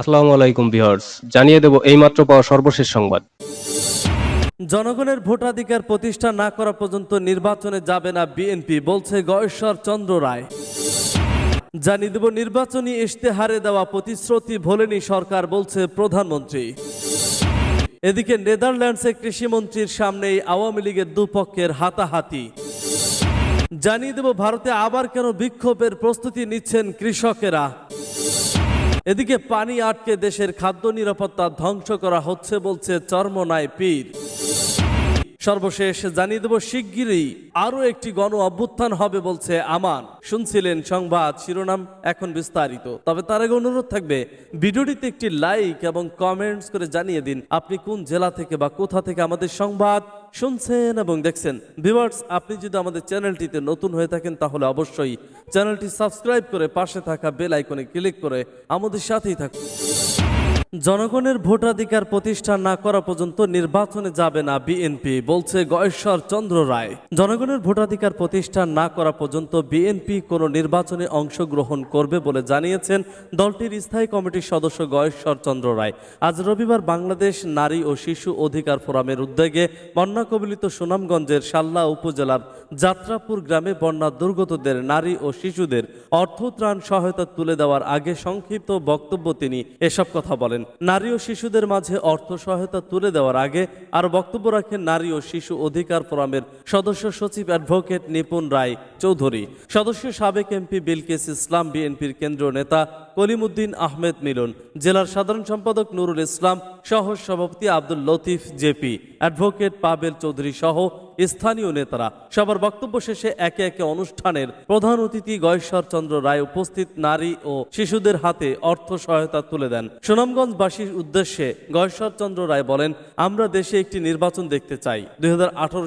আসসালামু আলাইকুম ভিউয়ার্স, জানিয়ে দেব এইমাত্র পাওয়া সর্বশেষ সংবাদ। জনগণের ভোটাধিকার প্রতিষ্ঠা না করা পর্যন্ত নির্বাচনে যাবে না বিএনপি, বলছে গয়েশ্বর চন্দ্র রায়। জানিয়ে দেব নির্বাচনী ইশতেহারে দেওয়া প্রতিশ্রুতি ভোলেনি সরকার, বলছে প্রধানমন্ত্রী। এদিকে নেদারল্যান্ডসে কৃষিমন্ত্রীর সামনেই আওয়ামী লীগের দুপক্ষের হাতাহাতি। জানিয়ে দেব ভারতে আবার কেন বিক্ষোভের প্রস্তুতি নিচ্ছেন কৃষকেরা? এদিকে পানি আটকে দেশের খাদ্য নিরাপত্তা ধ্বংস করা হচ্ছে বলছে চর্মনায় পীর। সর্বশেষ জানিয়ে দেব, শিগগিরই আরও একটি গণ অভ্যুত্থান হবে বলছে আমান। শুনছিলেন সংবাদ শিরোনাম এখন বিস্তারিত। তবে তার আগে অনুরোধ থাকবে, ভিডিওটিতে একটি লাইক এবং কমেন্টস করে জানিয়ে দিন আপনি কোন জেলা থেকে বা কোথা থেকে আমাদের সংবাদ শুনছেন এবং দেখছেন। ভিউয়ার্স, আপনি যদি আমাদের চ্যানেলটিতে নতুন হয়ে থাকেন, তাহলে অবশ্যই চ্যানেলটি সাবস্ক্রাইব করে পাশে থাকা বেল আইকনে ক্লিক করে আমাদের সাথেই থাকুন। জনগণের ভোটাধিকার প্রতিষ্ঠা না করা পর্যন্ত নির্বাচনে যাবে না বিএনপি, বলছে গয়েশ্বর চন্দ্র রায়। জনগণের ভোটাধিকার প্রতিষ্ঠা না করা পর্যন্ত বিএনপি কোনো নির্বাচনে অংশগ্রহণ করবে বলে জানিয়েছেন দলটির স্থায়ী কমিটির সদস্য গয়েশ্বর চন্দ্র রায়। আজ রবিবার বাংলাদেশ নারী ও শিশু অধিকার ফোরামের উদ্যোগে বন্যা কবলিত সুনামগঞ্জের সাল্লা উপজেলার যাত্রাপুর গ্রামে বন্যা দুর্গতদের নারী ও শিশুদের অর্থ ত্রাণ সহায়তা তুলে দেওয়ার আগে সংক্ষিপ্ত বক্তব্য তিনি এসব কথা বলেন। নারী ও শিশুদের মাঝে অর্থ সহায়তা তুলে দেওয়ার আগে আর বক্তব্য রাখেন নারী ও শিশু অধিকার ফোরামের সদস্য সচিব অ্যাডভোকেট নিপুণ রায় চৌধুরী। সদস্য সাবেক এমপি বিলকিস ইসলাম, বিএনপির কেন্দ্রীয় নেতা কলিমুদ্দিন আহমেদ মিলন, জেলার সাধারণ সম্পাদক নুরুল ইসলাম সহ সভাপতি আব্দুল লতিফ জেপি, অ্যাডভোকেট পাবেল চৌধুরী সহ স্থানীয় নেতারা। সবার বক্তব্য শেষে একে একে অনুষ্ঠানের প্রধান অতিথি গয়েশ্বর চন্দ্র রায় উপস্থিত। নারী ও শিশুদের হাতে অর্থ সহায়তা তুলে দেন। সুনামগঞ্জবাসীর উদ্দেশ্যে গয়েশ্বর চন্দ্র রায় বলেন, আমরা দেশে একটি নির্বাচন দেখতে চাই। দুই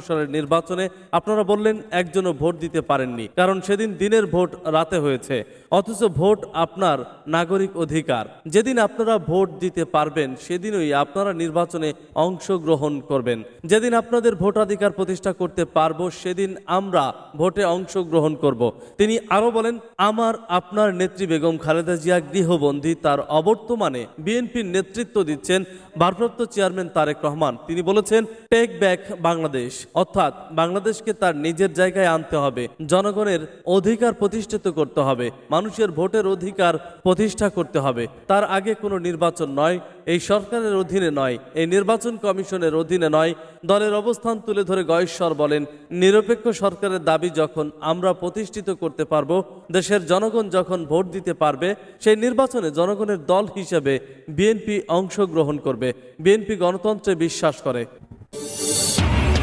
সালের নির্বাচনে আপনারা বললেন একজনও ভোট দিতে পারেননি, কারণ সেদিন দিনের ভোট রাতে হয়েছে। অথচ ভোট আপনার নাগরিক অধিকার। যেদিন আপনারা ভোট দিতে পারবেন, সেদিনই আপনারা নির্বাচনে অংশগ্রহণ করবেন। যেদিন আপনাদের ভোটাধিকার প্রতিষ্ঠা করতে পারব, সেদিন আমরা ভোটে অংশগ্রহণ করব। তিনি আরও বলেন, আমার, আপনার নেত্রী বেগম খালেদা জিয়া গৃহবন্দী তার অবর্তমানে বিএনপির নেতৃত্ব দিচ্ছেন ভারপ্রাপ্ত চেয়ারম্যান তারেক রহমান। তিনি বলেছেন, টেক ব্যাক বাংলাদেশ। অর্থাৎ বাংলাদেশকে তার নিজের জায়গায় আনতে হবে। জনগণের অধিকার প্রতিষ্ঠিত করতে হবে। মানুষের ভোটের অধিকার প্রতিষ্ঠা করতে হবে। তার আগে কোনো নির্বাচন নয়, এই সরকারের অধীনে নয়, এই নির্বাচন কমিশনের অধীনে নয়। দলের অবস্থান তুলে ধরে গয়েশ্বর বলেন, নিরপেক্ষ সরকারের দাবি যখন আমরা প্রতিষ্ঠিত করতে পারব, দেশের জনগণ যখন ভোট দিতে পারবে, সেই নির্বাচনে জনগণের দল হিসেবে বিএনপি অংশগ্রহণ করবে। বিএনপি গণতন্ত্রে বিশ্বাস করে।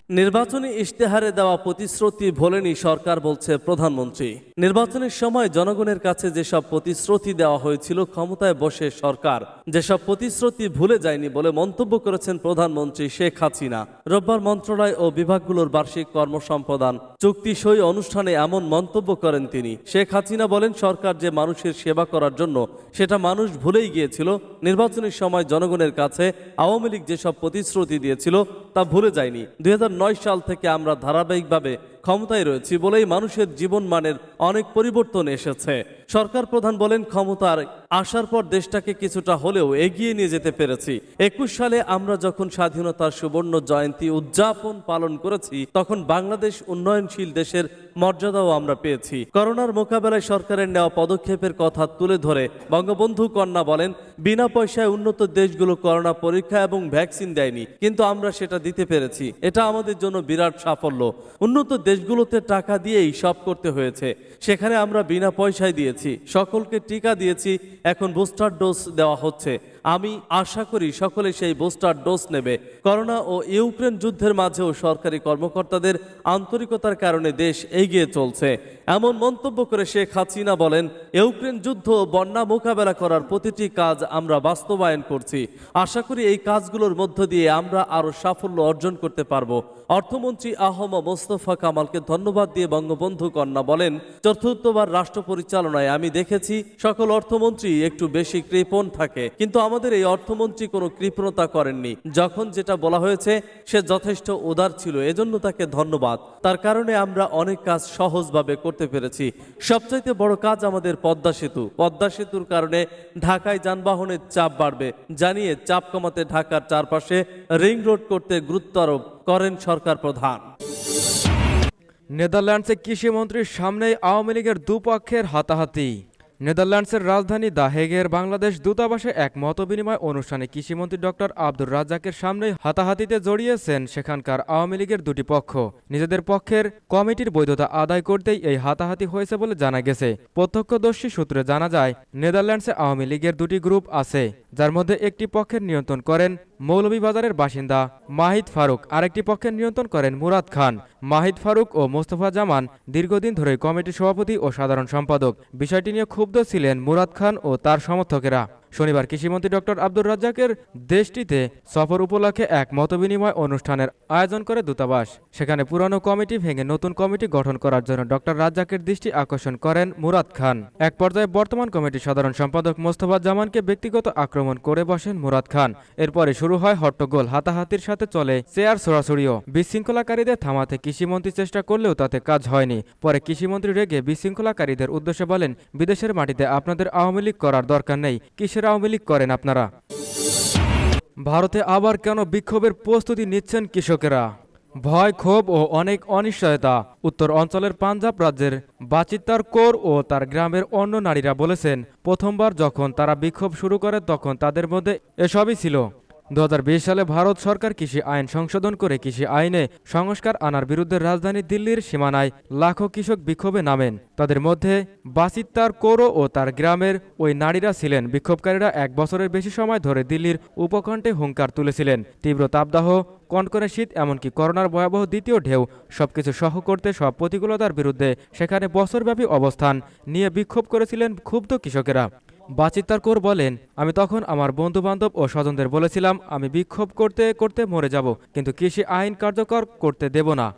নির্বাচনী ইশতেহারে দেওয়া প্রতিশ্রুতি ভোলেনি সরকার, বলছে প্রধানমন্ত্রী। নির্বাচনের সময় জনগণের কাছে যেসব প্রতিশ্রুতি দেওয়া হয়েছিল, ক্ষমতায় বসে সরকার। যেসব প্রতিশ্রুতি ভুলে যায়নি বলে মন্তব্য করেছেন প্রধানমন্ত্রী শেখ হাসিনা। রোববার মন্ত্রণালয় ও বিভাগগুলোর বার্ষিক কর্মসম্পাদন চুক্তি সই অনুষ্ঠানে এমন মন্তব্য করেন তিনি। শেখ হাসিনা বলেন, সরকার যে মানুষের সেবা করার জন্য, সেটা মানুষ ভুলেই গিয়েছিল নির্বাচনের সময় জনগণের কাছে আওয়ামী লীগ যেসব প্রতিশ্রুতি দিয়েছিল তা ভুলে যায়নি। দুই হাজার নয় সাল থেকে আমরা ধারাবাহিকভাবে ক্ষমতায় রয়েছি বলেই মানুষের জীবনমানের অনেক পরিবর্তন এসেছে। সরকার প্রধান বলেন, ক্ষমতার আসার পর দেশটাকে কিছুটা হলেও এগিয়ে নিয়ে যেতে পেরেছি। একুশ সালে আমরা যখন স্বাধীনতার সুবর্ণ জয়ন্তী উদযাপন পালন করেছি, তখন বাংলাদেশ উন্নয়নশীল দেশের মর্যাদাও আমরা পেয়েছি। করোনার মোকাবেলায় সরকারের নেওয়া পদক্ষেপের কথা তুলে ধরে বঙ্গবন্ধু কন্যা বলেন, বিনা পয়সায় উন্নত দেশগুলো করোনা পরীক্ষা এবং ভ্যাকসিন দেয়নি, কিন্তু আমরা সেটা দিতে পেরেছি। এটা আমাদের জন্য বিরাট সাফল্য। উন্নত দেশগুলোতে টাকা দিয়েই সব করতে হয়েছে। সেখানে আমরা বিনা পয়সায় দিয়েছি। সকলকে টিকা দিয়েছি। এখন বুস্টার ডোজ দেওয়া হচ্ছে। আমি আশা করি সকলে সেই বুস্টার ডোজ নেবে। করোনা ও ইউক্রেন যুদ্ধের মাঝেও সরকারি কর্মকর্তাদের আন্তরিকতার কারণে দেশ এগিয়ে চলছে। এমন মন্তব্য করে শেখ হাসিনা বলেন, ইউক্রেন যুদ্ধ ও বন্যা মোকাবেলা করার প্রতিটি কাজ আমরা বাস্তবায়ন করছি। আশা করি এই কাজগুলোর মধ্য দিয়ে আমরা আরও সাফল্য অর্জন করতে পারব। অর্থমন্ত্রী আহম মোস্তফা কামালকে ধন্যবাদ দিয়ে বঙ্গবন্ধু কন্যা বলেন, চতুর্থবার রাষ্ট্র পরিচালনায় আমি দেখেছি সকল অর্থমন্ত্রী একটু বেশি কৃপণ থাকে। কিন্তু আমাদের এই অর্থমন্ত্রী কোনো কৃপণতা করেননি। যখন যেটা বলা হয়েছে, সে যথেষ্ট উদার ছিল, এজন্য তাকে ধন্যবাদ। তার কারণে আমরা অনেক কাজ সহজভাবে করতে পেরেছি। সবচাইতে বড় কাজ আমাদের পদ্মা সেতু। পদ্মা সেতুর কারণে ঢাকায় যানবাহনের চাপ বাড়বে। জানিয়ে চাপ কমাতে ঢাকার চারপাশে রিং রোড করতে গুরুত্ব আরোপ করেন সরকার প্রধান। নেদারল্যান্ডসে কৃষিমন্ত্রীর সামনেই আওয়ামী লীগের দুপক্ষের হাতাহাতি। নেদারল্যান্ডসের রাজধানী দ্য হেগের বাংলাদেশ দূতাবাসে এক মতবিনিময় অনুষ্ঠানে কৃষিমন্ত্রী ডক্টর আব্দুর রাজ্জাকের সামনেই হাতাহাতিতে জড়িয়েছেন সেখানকার আওয়ামী লীগের দুটি পক্ষ। নিজেদের পক্ষের কমিটির বৈধতা আদায় করতেই এই হাতাহাতি হয়েছে বলে জানা গেছে। প্রত্যক্ষদর্শী সূত্রে জানা যায়, নেদারল্যান্ডসে আওয়ামী লীগের দুটি গ্রুপ আছে, যার মধ্যে একটি পক্ষের নিয়ন্ত্রণ করেন মৌলভীবাজারের বাসিন্দা মাহিদ ফারুক, আরেকটি পক্ষের নিয়ন্ত্রণ করেন মুরাদ খান। মাহিদ ফারুক ও মোস্তফা জামান দীর্ঘদিন ধরে কমিটির সভাপতি ও সাধারণ সম্পাদক। বিষয়টি নিয়ে ক্ষুব্ধ ছিলেন মুরাদ খান ও তার সমর্থকেরা। শনিবার কৃষিমন্ত্রী ডক্টর আব্দুর রাজ্জাকের দেশটিতে সফর উপলক্ষে এক মতবিনিময় অনুষ্ঠানের আয়োজন করে দূতাবাস। সেখানে পুরনো কমিটি ভেঙে নতুন কমিটি গঠন করার জন্য ডক্টর রাজ্জাকের দৃষ্টি আকর্ষণ করেন মুরাদ খান। এক পর্যায়ে বর্তমান কমিটির সাধারণ সম্পাদক মোস্তফা জামানকে ব্যক্তিগত আক্রমণ করে বসেন মুরাদ খান। এরপরে শুরু হয় হট্টগোল, হাতাহাতির সাথে চলে চেয়ার ছড়াছড়িও বিশৃঙ্খলাকারীদের থামাতে কৃষিমন্ত্রী চেষ্টা করলেও তাতে কাজ হয়নি। পরে কৃষিমন্ত্রী রেগে বিশৃঙ্খলাকারীদের উদ্দেশ্যে বলেন, বিদেশের মাটিতে আপনাদের আওয়ামী লীগ করার দরকার নেই। কিসের আওয়ামী লীগ করেন আপনারা। ভারতে আবার কেন বিক্ষোভের প্রস্তুতি নিচ্ছেন কৃষকেরা? ভয়, ক্ষোভ ও অনেক অনিশ্চয়তা, উত্তর অঞ্চলের পাঞ্জাব রাজ্যের বাচিত্তার কোর ও তার গ্রামের অন্য নারীরা বলেছেন, প্রথমবার যখন তারা বিক্ষোভ শুরু করে তখন তাদের মধ্যে এসবই ছিল। দু হাজার বিশ সালে ভারত সরকার কৃষি আইন সংশোধন করে কৃষি আইনে সংস্কার আনার বিরুদ্ধে রাজধানী দিল্লির সীমানায় লাখো কৃষক বিক্ষোভে নামেন। তাদের মধ্যে বাসিত্তার কোরো ও তার গ্রামের ওই নারীরা ছিলেন। বিক্ষোভকারীরা এক বছরের বেশি সময় ধরে দিল্লির উপকণ্ঠে হুঙ্কার তুলেছিলেন। তীব্র তাপদাহ, কনকনে শীত, এমনকি করোনার ভয়াবহ দ্বিতীয় ঢেউ সবকিছু সহ করতে সব প্রতিকূলতার বিরুদ্ধে সেখানে বছরব্যাপী অবস্থান নিয়ে বিক্ষোভ করেছিলেন ক্ষুব্ধ কৃষকেরা। বাচিত্তার কোর বলেন, আমি তখন আমার বন্ধু বান্ধব ও স্বজনদের বলেছিলাম, আমি বিক্ষোভ করতে করতে মরে যাব, কিন্তু কৃষি আইন কার্যকর করতে দেব না।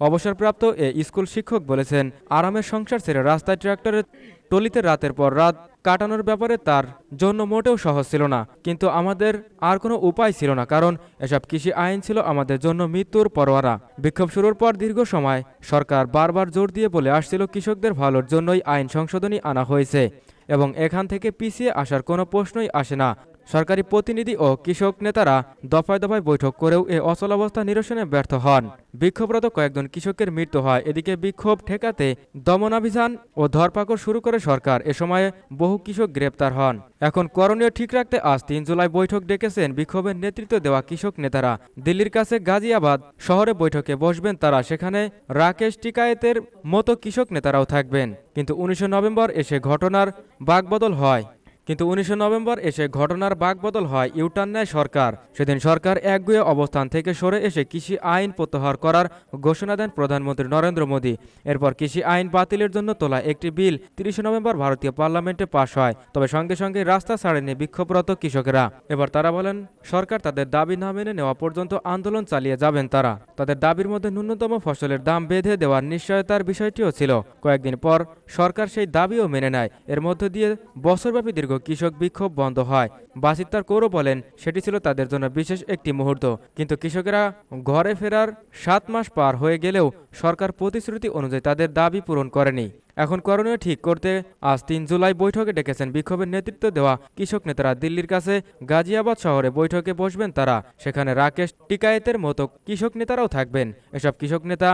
অবসরপ্রাপ্ত এ স্কুল শিক্ষক বলেছেন, আরামের সংসার ছেড়ে রাস্তায় ট্রাক্টরের টলিতে রাতের পর রাত কাটানোর ব্যাপারে তার জন্য মোটেও সহজ ছিল না, কিন্তু আমাদের আর কোনো উপায় ছিল না, কারণ এসব কৃষি আইন ছিল আমাদের জন্য মৃত্যুর পরোয়ারা বিক্ষোভ শুরুর পর দীর্ঘ সময় সরকার বারবার জোর দিয়ে বলে আসছিল, কৃষকদের ভালোর জন্যই আইন সংশোধনী আনা হয়েছে। এবং এখান থেকে পিছিয়ে আসার কোনো প্রশ্নই আসে না। সরকারি প্রতিনিধি ও কৃষক নেতারা দফায় দফায় বৈঠক করেও এ অচলাবস্থা নিরসনে ব্যর্থ হন। বিক্ষোভরত কয়েকজন কৃষকের মৃত্যু হয়। এদিকে বিক্ষোভ ঠেকাতে দমনাভিযান ও ধরপাকড় শুরু করে সরকার। এ সময়ে বহু কৃষক গ্রেপ্তার হন। এখন করণীয় ঠিক রাখতে আজ তিন জুলাই বৈঠক ডেকেছেন বিক্ষোভের নেতৃত্ব দেওয়া কৃষক নেতারা। দিল্লির কাছে গাজিয়াবাদ শহরে বৈঠকে বসবেন তারা। সেখানে রাকেশ টিকায়েতের মতো কৃষক নেতারাও থাকবেন। কিন্তু উনিশে নভেম্বর এসে ঘটনার বাকবদল হয়। কিন্তু উনিশে নভেম্বর এসে ঘটনার বাকবদল হয় ইউটার্ন নেয় সরকার। সেদিন সরকার একগুয়ে অবস্থান থেকে সরে এসে কৃষি আইন প্রত্যাহার করার ঘোষণা দেন প্রধানমন্ত্রী নরেন্দ্র মোদী। এরপর কৃষি আইন বাতিলের জন্য তোলা একটি বিল তিরিশে নভেম্বর ভারতীয় পার্লামেন্টে পাশ হয়। তবে সঙ্গে সঙ্গে রাস্তা ছাড়েনি বিক্ষোভরত কৃষকেরা। এবার তারা বলেন, সরকার তাদের দাবি না মেনে নেওয়া পর্যন্ত আন্দোলন চালিয়ে যাবেন তারা। তাদের দাবির মধ্যে ন্যূনতম ফসলের দাম বেঁধে দেওয়ার নিশ্চয়তার বিষয়টিও ছিল। কয়েকদিন পর সরকার সেই দাবিও মেনে নেয়। এর মধ্য দিয়ে বছরব্যাপী দীর্ঘ কৃষক বিক্ষোভ বন্ধ হয়। বাসিত্তার কৌরও বলেন, সেটি ছিল তাদের জন্য বিশেষ একটি মুহূর্ত। কিন্তু কৃষকেরা ঘরে ফেরার সাত মাস পার হয়ে গেলেও সরকার প্রতিশ্রুতি অনুযায়ী তাদের দাবি পূরণ করেনি। এখন করণীয় ঠিক করতে আজ তিন জুলাই বৈঠকে ডেকেছেন বিক্ষোভের নেতৃত্ব দেওয়া কৃষক নেতারা। দিল্লির কাছে গাজিয়াবাদ শহরে বৈঠকে বসবেন তারা। সেখানে রাকেশ টিকায়েতের মতো কৃষক নেতারাও থাকবেন। এসব কৃষক নেতা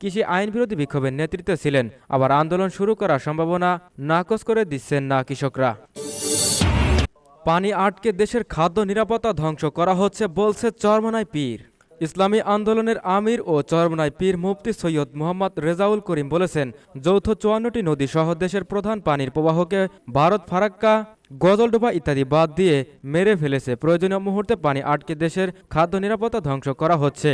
কৃষি আইন বিরোধী বিক্ষোভের নেতৃত্বে ছিলেন। আবার আন্দোলন শুরু করার সম্ভাবনা নাকচ করে দিচ্ছেন না কৃষকরা। পানি আটকে দেশের খাদ্য নিরাপত্তা ধ্বংস করা হচ্ছে বলছে চরমনাই পীর। ইসলামী আন্দোলনের আমির ও চরমনাই পীর মুফতি সৈয়দ মোহাম্মদ রেজাউল করিম বলেছেন, যৌথ চুয়ান্নটি নদী সহ দেশের প্রধান পানির প্রবাহকে ভারত ফারাক্কা, গজলডোবা ইত্যাদি বাদ দিয়ে মেরে ফেলেছে। প্রয়োজনীয় মুহূর্তে পানি আটকে দেশের খাদ্য নিরাপত্তা ধ্বংস করা হচ্ছে।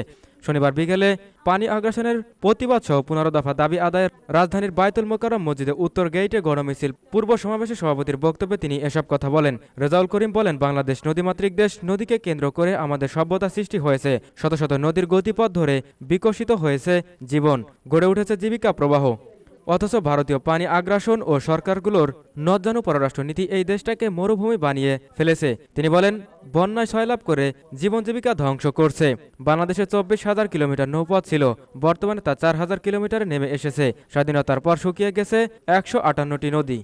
শনিবার বিকেলে পানি আগ্রাসনের প্রতিবাদ সহ পনেরো দফা দাবি আদায়ের রাজধানীর বায়তুল মোকারম মসজিদে উত্তর গেইটে গণমিছিল। পূর্ব সমাবেশে সভাপতির বক্তব্যে তিনি এসব কথা বলেন। রেজাউল করিম বলেন, বাংলাদেশ নদীমাতৃক দেশ, নদীকে কেন্দ্র করে আমাদের সভ্যতা সৃষ্টি হয়েছে। শত শত নদীর গতিপথ ধরে বিকশিত হয়েছে জীবন। গড়ে উঠেছে জীবিকা প্রবাহ। অথচ ভারতীয় পানি আগ্রাসন ও সরকারগুলোর নজ্জানু পররাষ্ট্রনীতি এই দেশটাকে মরুভূমি বানিয়ে ফেলেছে। তিনি বলেন, বন্যায় সয়লাভ করে জীবন জীবিকা ধ্বংস করছে। বাংলাদেশে চব্বিশ হাজার কিলোমিটার নৌপথ ছিল, বর্তমানে তা চার হাজার কিলোমিটারে নেমে এসেছে। স্বাধীনতার পর শুকিয়ে গেছে একশো আটান্নটি নদী।